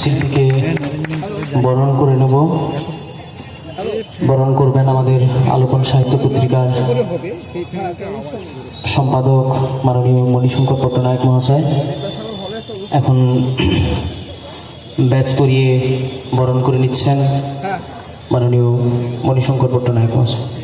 শিল্পীকে বরণ করে নেব। বরণ করবেন আমাদের আলোকন সাহিত্য পত্রিকার সম্পাদক মাননীয় মণিশঙ্কর পট্টনায়ক মহাশয়। এখন ব্যাচ পরিয়ে বরণ করে নিচ্ছেন মাননীয় মণিশঙ্কর পট্টনায়ক মহাশয়।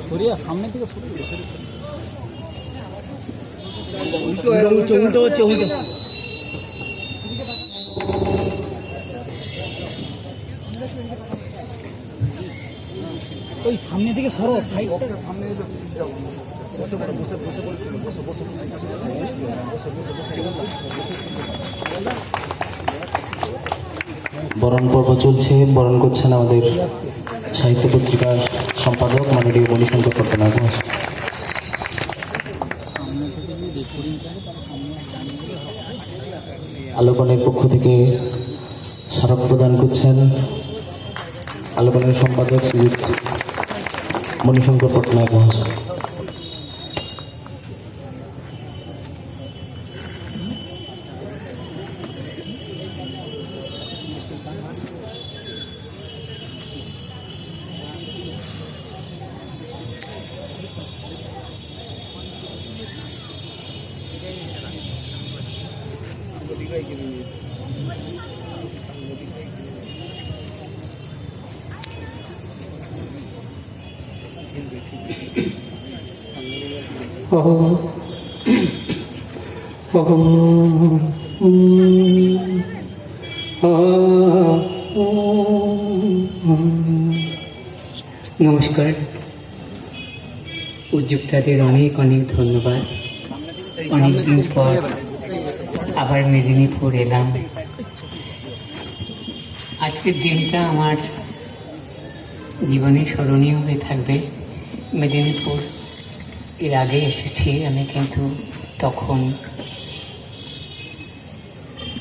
সরিয়া সামনে থেকে উল্টো উল্টো হচ্ছে উল্টো ওই সামনে থেকে সরো সাইড সামনে বসে পড়ো বসে বসে পড়ো বসে বসে বসে বসে বরণ পর্ব চলছে, বরণ করছেন আমাদের সাহিত্য পত্রিকার সম্পাদক মাননীয় মণিশঙ্কর পট্টনায়ক। আলোকনের পক্ষ থেকে স্মারক প্রদান করছেন আলোকনের সম্পাদক শ্রীযুক্ত মণিশঙ্কর পট্টনায়ক মহাশয়। নমস্কার। উদ্যোক্তাদের অনেক অনেক ধন্যবাদ। অনেকদিন পর আবার মেদিনীপুর এলাম। আজকের দিনটা আমার জীবনে স্মরণীয় হয়ে থাকবে। মেদিনীপুর এর আগে এসেছি আমি কিন্তু তখন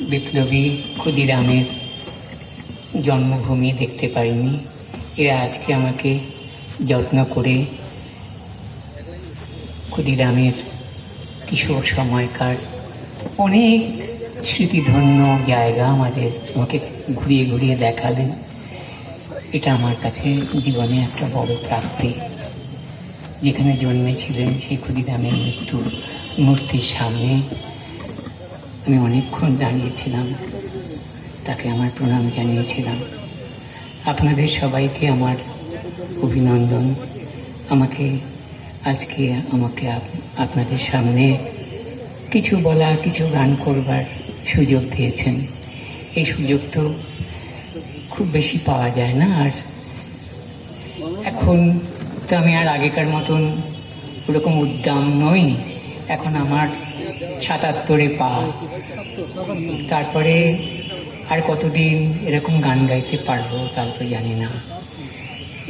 বিপ্লবী ক্ষুদিরামের জন্মভূমি দেখতে পাইনি। এরা আজকে আমাকে যত্ন করে ক্ষুদিরামের কিশোর সময়কার অনেক স্মৃতিধন্য জায়গা আমাদের আমাকে ঘুরিয়ে ঘুরিয়ে দেখালেন। এটা আমার কাছে জীবনে একটা বড় প্রাপ্তি। যেখানে জন্মেছিলেন, সেই ক্ষুদিরামের মৃত্যু মূর্তির সামনে আমি অনেকক্ষণ দাঁড়িয়েছিলাম। তাকে আমার প্রণাম জানিয়েছিলাম। আপনাদের সবাইকে আমার অভিনন্দন। আমাকে, আজকে আমাকে আপ- আপনাদের সামনে কিছু বলা, কিছু গান করবার সুযোগ দিয়েছেন। এই সুযোগ তো খুব বেশি পাওয়া যায় না। আর এখন তো আমি আর আগেকার মতন ওরকম উদ্দাম নই। এখন আমার সাতাত্তরে পা। তারপরে আর কতদিন এরকম গান গাইতে পারব তার তো জানি না।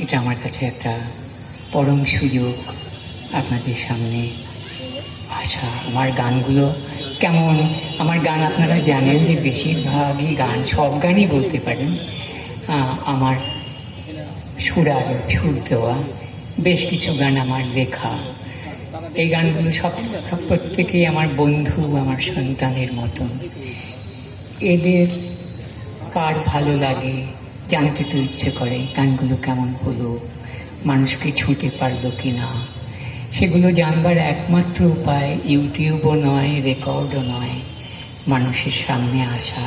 এটা আমার কাছে একটা পরম সুযোগ আপনাদের সামনে। আসা আমার গানগুলো কেমন? আমার গান আপনারা জানেন যে বেশিরভাগই গান, সব গানই বলতে পারেন। আমার সুরার সুর দেওয়া। বেশ কিছু গান আমার লেখা। এই গানগুলো সব প্রত্যেকেই আমার বন্ধু, আমার সন্তানের মতন। এদের কার ভালো লাগে জানতে তো ইচ্ছে করে গানগুলো কেমন হলো মানুষকে ছুঁতে পারল কি না সেগুলো জানবার একমাত্র উপায় ইউটিউবও নয়, রেকর্ডও নয়, মানুষের সামনে আসা,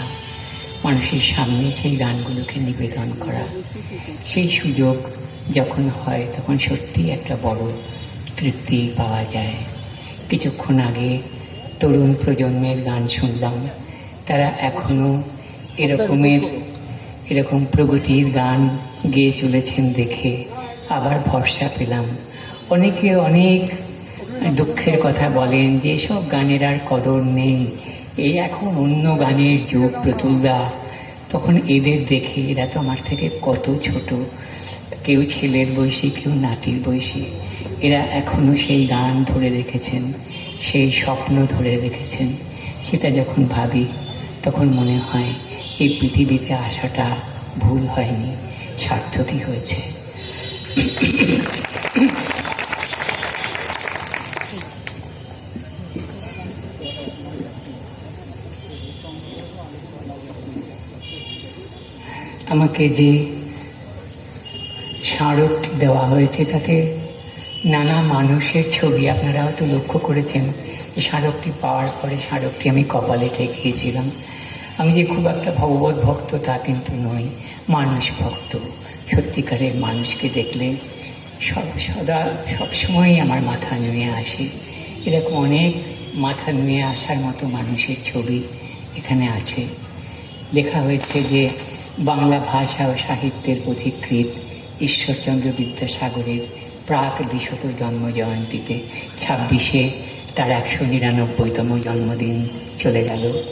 মানুষের সামনে সেই গানগুলোকে নিবেদন করা। সেই সুযোগ যখন হয় তখন সত্যি একটা বড় তৃপ্তি পাওয়া যায়। কিছুক্ষণ আগে তরুণ প্রজন্মের গান শুনলাম। তারা এখনও এরকমের, এরকম প্রগতির গান গেয়ে চলেছেন দেখে আবার ভরসা পেলাম। অনেকে অনেক দুঃখের কথা বলেন যে সব গানের আর কদর নেই। এই এখন অন্য গানের যুগ প্রতুলদা তখন এদের দেখে এরা তো আমার থেকে কত ছোট। কেউ ছেলের বয়সী, কেউ নাতির বয়সী। এরা এখনও সেই গান ধরে রেখেছেন, সেই স্বপ্ন ধরে রেখেছেন। সেটা যখন ভাবি, তখন মনে হয় এই পৃথিবীতে আসাটা ভুল হয়নি, সার্থকই হয়েছে। আমাকে যে স্মারকটি দেওয়া হয়েছে তাতে নানা মানুষের ছবি আপনারা হয়তো লক্ষ্য করেছেন। এই স্মারকটি পাওয়ার পরে স্মারকটি আমি কপালে ঠেকিয়েছিলাম। আমি যে খুব একটা ভগবত ভক্ত তা কিন্তু নই, মানুষ ভক্ত। সত্যিকারের মানুষকে দেখলে সব সদা সবসময়ই আমার মাথা নুয়ে আসে। এরকম অনেক মাথা নুয়ে আসার মতো মানুষের ছবি এখানে আছে। লেখা হয়েছে যে বাংলা ভাষা ও সাহিত্যের পথিকৃৎ ঈশ্বরচন্দ্র বিদ্যাসাগরের প্রাক দ্বিশত জন্ম জয়ন্তীতে ছাব্বিশে তার একশো নিরানব্বইতম জন্মদিন চলে গেল।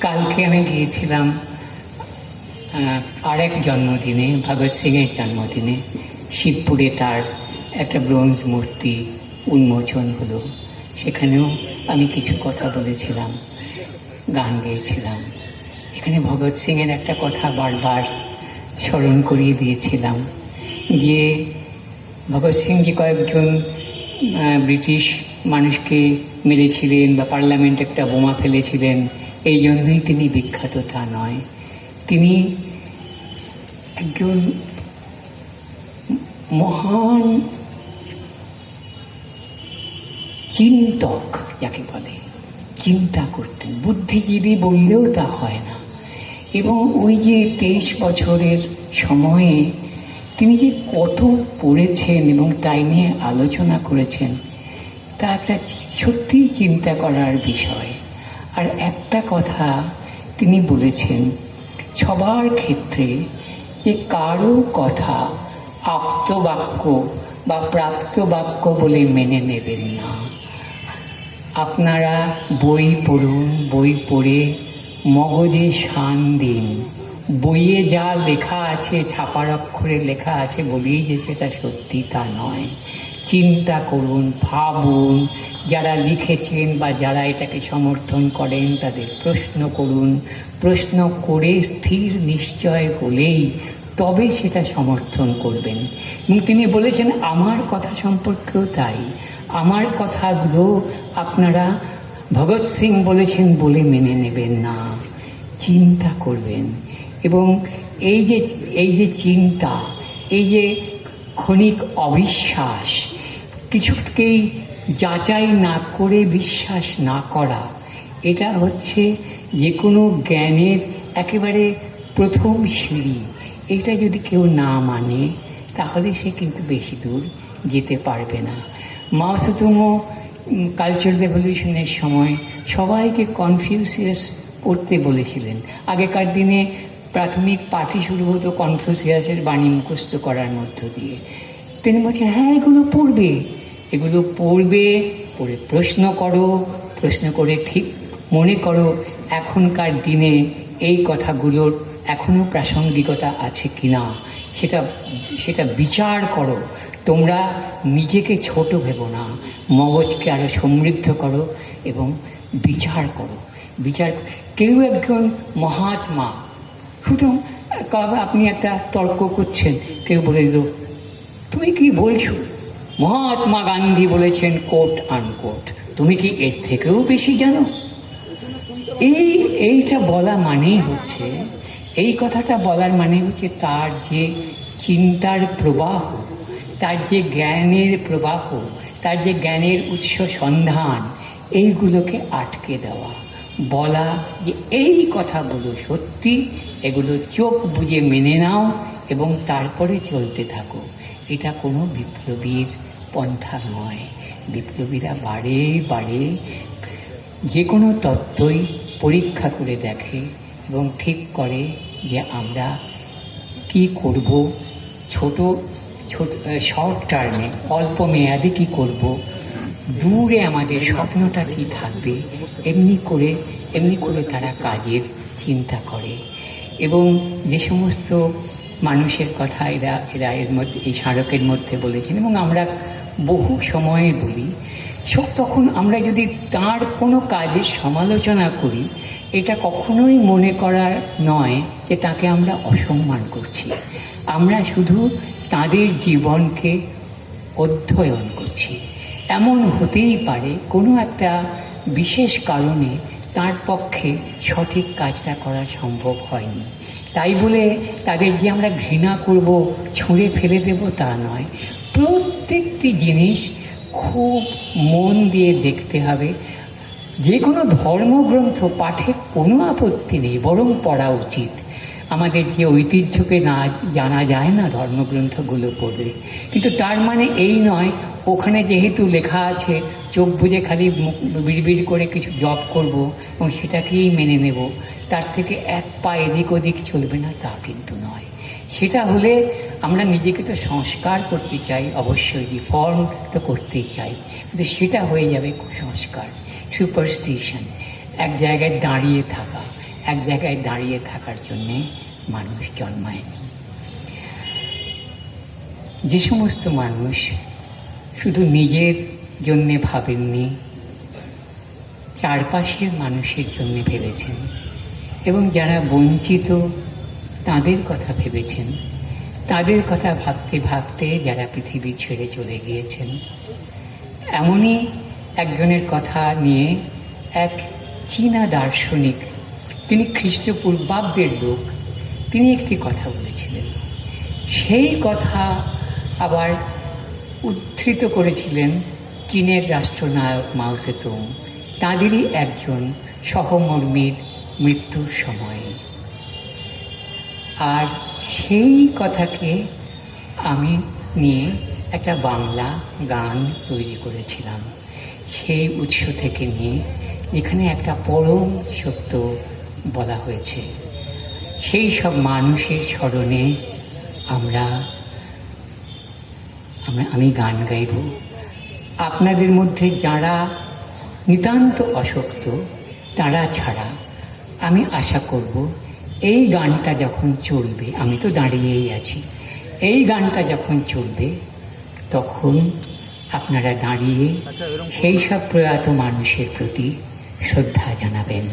কালকে আমি গিয়েছিলাম আরেক জন্মদিনে, ভগৎ সিংয়ের জন্মদিনে। শিবপুরে তার একটা ব্রোঞ্জ মূর্তি উন্মোচন হলো। সেখানেও আমি কিছু কথা বলেছিলাম, গান গেয়েছিলাম। এখানে ভগৎ সিংয়ের একটা কথা বারবার স্মরণ করিয়ে দিয়েছিলাম। গিয়ে ভগৎ সিং যে কয়েকজন ব্রিটিশ মানুষকে মেরেছিলেন বা পার্লামেন্টে একটা বোমা ফেলেছিলেন, এই জন্যই তিনি বিখ্যাত তা নয়। তিনি একজন মহান চিন্তক, যাকে বলে। চিন্তা করতেন, বুদ্ধিজীবী বললেও তা হয় না। এবং ওই যে তেইশ বছরের সময়ে তিনি যে কত পড়েছেন এবং তাই নিয়ে আলোচনা করেছেন, তা একটা সত্যিই চিন্তা করার বিষয়। আর একটা কথা তিনি বলেছেন, সবার ক্ষেত্রে যে কারও কথা আপ্তবাক্য বা প্রাপ্ত বাক্য বলে মেনে নেবেন না। আপনারা বই পড়ুন, বই পড়ে মগজে শান দিন। বইয়ে যা লেখা আছে, ছাপার অক্ষরে লেখা আছে, বলেই যে সেটা সত্যি তা নয়। চিন্তা করুন, ভাবুন, যারা লিখেছেন বা যারা এটাকে সমর্থন করেন, তাদের প্রশ্ন করুন। প্রশ্ন করে স্থির নিশ্চয় হলেই তবে সেটা সমর্থন করবেন। এবং তিনি বলেছেন, আমার কথা সম্পর্কেও তাই। আমার কথাগুলো আপনারা ভগৎ সিং বলেছেন বলে মেনে নেবেন না। চিন্তা করবেন। এবং এই যে এই যে চিন্তা, এই যে ক্ষণিক অবিশ্বাস কিছুকেই যাচাই না করে বিশ্বাস না করা, এটা হচ্ছে যে কোনো জ্ঞানের একেবারে প্রথম সিঁড়ি। এটা যদি কেউ না মানে তাহলে সে কিন্তু বেশি দূর যেতে পারবে না। মাওসেতুং কালচার রেভলিউশনের সময় সবাইকে কনফিউসিয়াস করতে বলেছিলেন। আগেকার দিনে প্রাথমিক পাঠই শুরু হতো কনফিউসিয়াসের বাণী মুখস্থ করার মধ্য দিয়ে। তিনি বলছেন হ্যাঁ এগুলো পড়বে। এগুলো পড়বে, পড়ে প্রশ্ন করো, প্রশ্ন করে ঠিক মনে করো, এখনকার দিনে এই কথাগুলোর এখনও প্রাসঙ্গিকতা আছে কি না? সেটা সেটা বিচার করো। তোমরা নিজেকে ছোট ভেবো না। মগজকে আরও সমৃদ্ধ করো এবং বিচার করো। বিচার, কেউ একজন মহাত্মা শুধু আপনি একটা তর্ক করছেন। কেউ বলে দিল, তুমি কি বলছো? মহাত্মা গান্ধী বলেছেন, কোট আনকোট। তুমি কি এর থেকেও বেশি জানো? এই, এইটা বলা মানেই হচ্ছে, এই কথাটা বলার মানে হচ্ছে তার যে চিন্তার প্রবাহ, তার যে জ্ঞানের প্রবাহ, তার যে জ্ঞানের উৎস সন্ধান, এইগুলোকে আটকে দেওয়া। বলা যে এই কথাগুলো সত্যি, এগুলো চোখ বুঝে মেনে নাও এবং তারপরে চলতে থাকো। এটা কোনো বিপ্লবীর পন্থা নয়। বিপ্লবীরা বারে বারে যে কোনো তত্ত্বই পরীক্ষা করে দেখে এবং ঠিক করে যে আমরা কি করব। ছোট ছোট শর্ট টার্মে অল্প মেয়াদে কি করব। দূরে আমাদের স্বপ্নটা কি থাকবে, এমনি করে এমনি করে তারা কাজের চিন্তা করে। এবং যে সমস্ত মানুষের কথা এরা এরা এর মধ্যে, এই স্মারকের মধ্যে বলেছেন, এবং আমরা বহু সময়ে বলি, সব তখন আমরা যদি তার কোনো কাজের সমালোচনা করি, এটা কখনোই মনে করার নয় যে তাকে আমরা অসম্মান করছি। আমরা শুধু তাদের জীবনকে অধ্যয়ন করছি। এমন হতেই পারে কোনো একটা বিশেষ কারণে তার পক্ষে সঠিক কাজটা করা সম্ভব হয়নি। তাই বলে তাদের যে আমরা ঘৃণা করব, ছুঁড়ে ফেলে দেব তা নয়। প্রত্যেকটি জিনিস খুব মন দিয়ে দেখতে হবে। যে কোনো ধর্মগ্রন্থ পাঠে কোনো আপত্তি নেই, বরং পড়া উচিত। আমাদের যে ঐতিহ্যকে না জানা যায় না ধর্মগ্রন্থগুলো পড়লে। কিন্তু তার মানে এই নয় ওখানে যেহেতু লেখা আছে, চোখ বুজে খালি বিড়বিড় করে কিছু জব করব এবং সেটাকেই মেনে নেব, তার থেকে এক পা এদিক ওদিক চলবে না তা কিন্তু নয়। সেটা হলে আমরা নিজেকে তো সংস্কার করতে চাই, অবশ্যই রিফর্ম তো করতেই চাই, কিন্তু সেটা হয়ে যাবে কুসংস্কার সুপারস্টিশন এক জায়গায় দাঁড়িয়ে থাকা, এক জায়গায় দাঁড়িয়ে থাকার জন্যে মানুষ জন্মায়নি। যে সমস্ত মানুষ শুধু নিজের জন্যে ভাবেননি, চারপাশের মানুষের জন্য ভেবেছেন এবং যারা বঞ্চিত তাদের কথা ভেবেছেন, তাদের কথা ভাবতে ভাবতে যারা পৃথিবী ছেড়ে চলে গিয়েছেন। এমনই একজনের কথা নিয়ে এক চীনা দার্শনিক, তিনি খ্রিস্টপূর্বাব্দের লোক, তিনি একটি কথা বলেছিলেন। সেই কথা আবার উদ্ধৃত করেছিলেন চীনের রাষ্ট্রনায়ক মাও সেতুং তাঁদেরই একজন সহমর্মীর মৃত্যুর সময়ে। আর সেই কথাকে আমি নিয়ে একটা বাংলা গান তৈরি করেছিলাম। সেই উৎস থেকে নিয়ে যেখানে একটা পরম সত্য বলা হয়েছে। সেই সব মানুষের স্মরণে আমরা আমি গান গাইব। আপনাদের মধ্যে যারা নিতান্ত অশক্ত তারা ছাড়া আমি আশা করব এই গানটা যখন চলবে, আমি তো দাঁড়িয়েই আছি, এই গানটা যখন চলবে, তখন আপনারা দাঁড়িয়ে সেই সব প্রয়াত মানুষের প্রতি শ্রদ্ধা জানাবেন।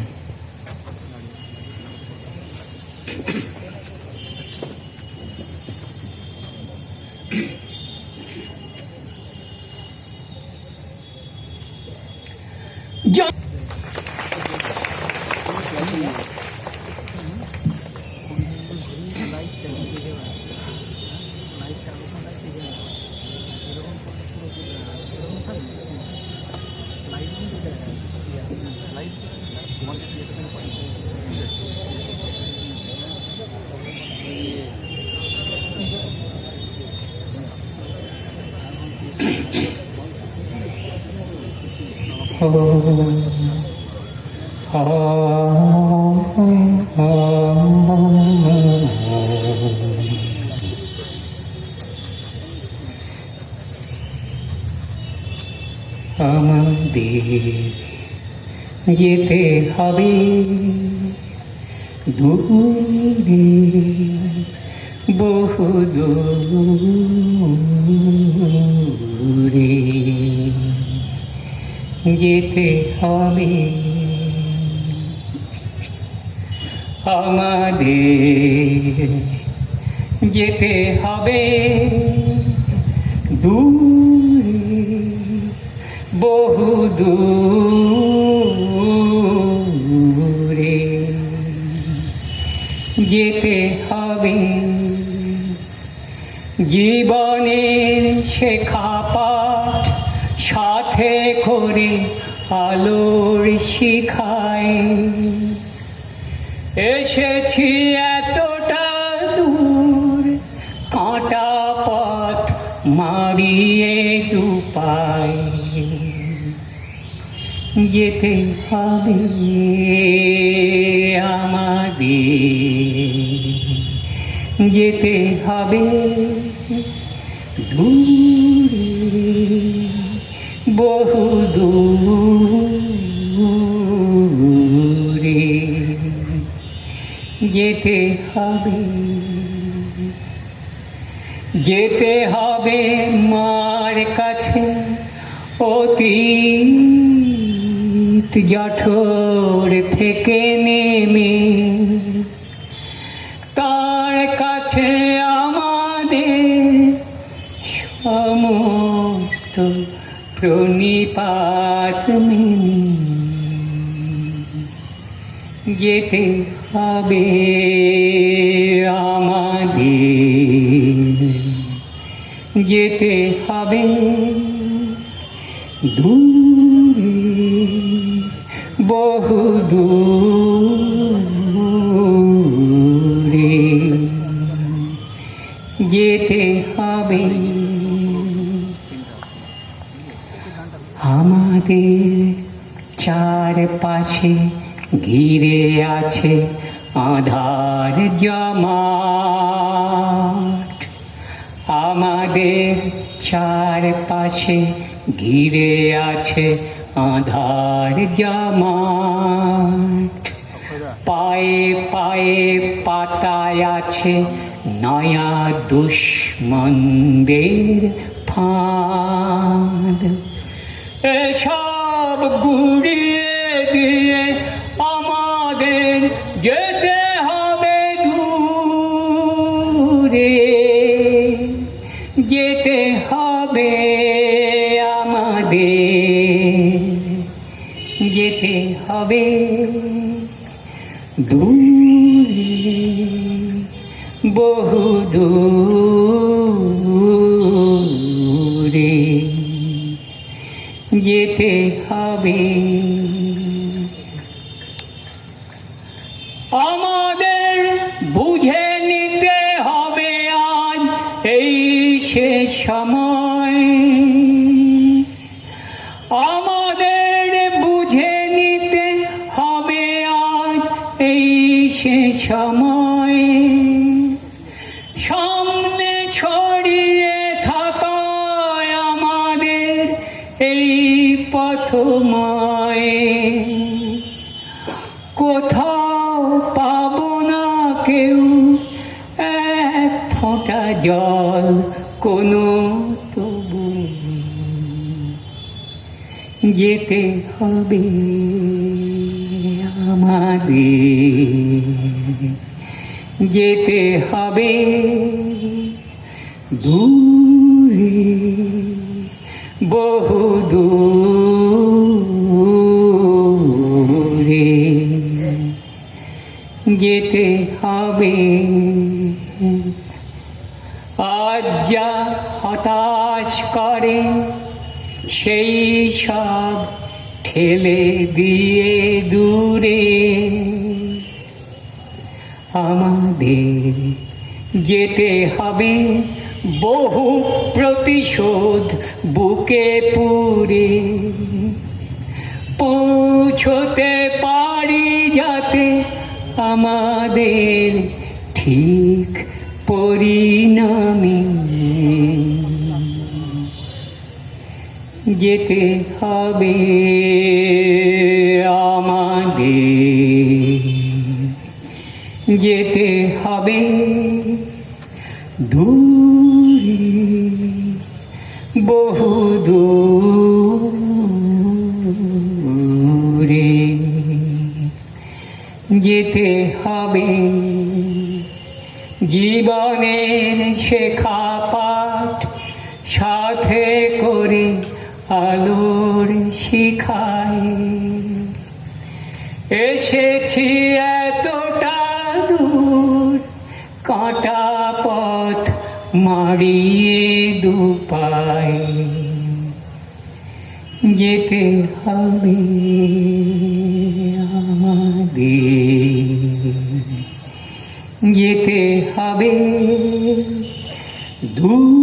আমাদের যেতে হবে দূরে বহু দূরে যেতে হবে। আমাদের যেতে হবে দূরে বহু দূরে। যেতে হবে জীবনের শেখা পাঠ সাথে করে আলোর শিখায়। এসেছি এতটা দূর, কাঁটা পথ মারিয়ে দুপাই যেতে হবে আমাদের, যেতে হবে দূরে। বহু দূরে যেতে হবে যেতে হবে মা তার কাছে অতীত জঠোর থেকে নেমে। প্রণিপাত মেনে যেতে হবে আমাদের। যেতে হবে দূরে বহু দূরে ঘিরে আছে আধার জমাট। আমাদের চারপাশে ঘিরে আছে আধার জমাট। পায়ে পায়ে পাতায় আছে নয়া দুশ্মনদের ফাঁদ। এসব গুড়িয়ে দিয়ে যেতে হবে দূরে যেতে হবে আমাদের যেতে হবে দূরে বহু দূরে যেতে হবে আমাদের বুঝে নিতে হবে আজ এই শেষ সময়। কেউ এক ফোঁটা জল কোনো তবু যেতে হবে আমাদের। যেতে হবে দূরে বহু দূরে সেই সব ঠেলে দিয়ে দূরে আমাদের যেতে হবে বহু প্রতিশোধ বুকে পুরে। পৌঁছতে পারি যাতে আমাদের ঠিক পরিণামে। যেতে হবে আমাদের। যেতে হবে দূরে বহু দূরে। যেতে হবে মারিয়ে দুপায় যেতে হবে আমাদের। যেতে হবে দূরে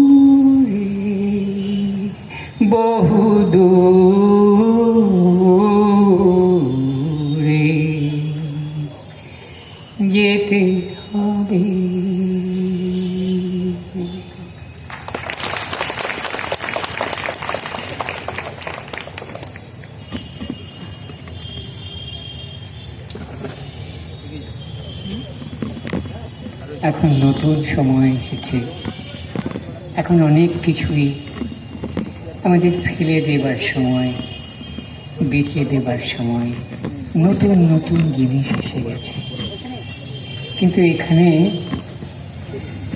এখন অনেক কিছুই আমাদের ফেলে দেবার সময়, বেঁচে দেবার সময়, নতুন নতুন জিনিস এসে গেছে। কিন্তু এখানে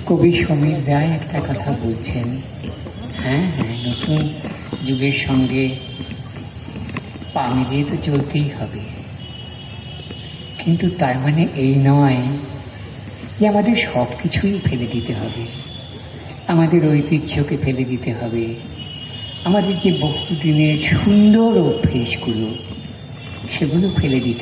কবি সমীর রায় একটা কথা বলছেন। হ্যাঁ হ্যাঁ নতুন যুগের সঙ্গে পা মিলিয়ে তো চলতেই হবে। কিন্তু তার মানে এই নয় যে আমাদের সব কিছুই ফেলে দিতে হবে। আমাদের ঐতিহ্যকে ফেলে দিতে হবে। আমাদের যে বহুদিনের সুন্দর অভ্যেসগুলো সেগুলো ফেলে দিতে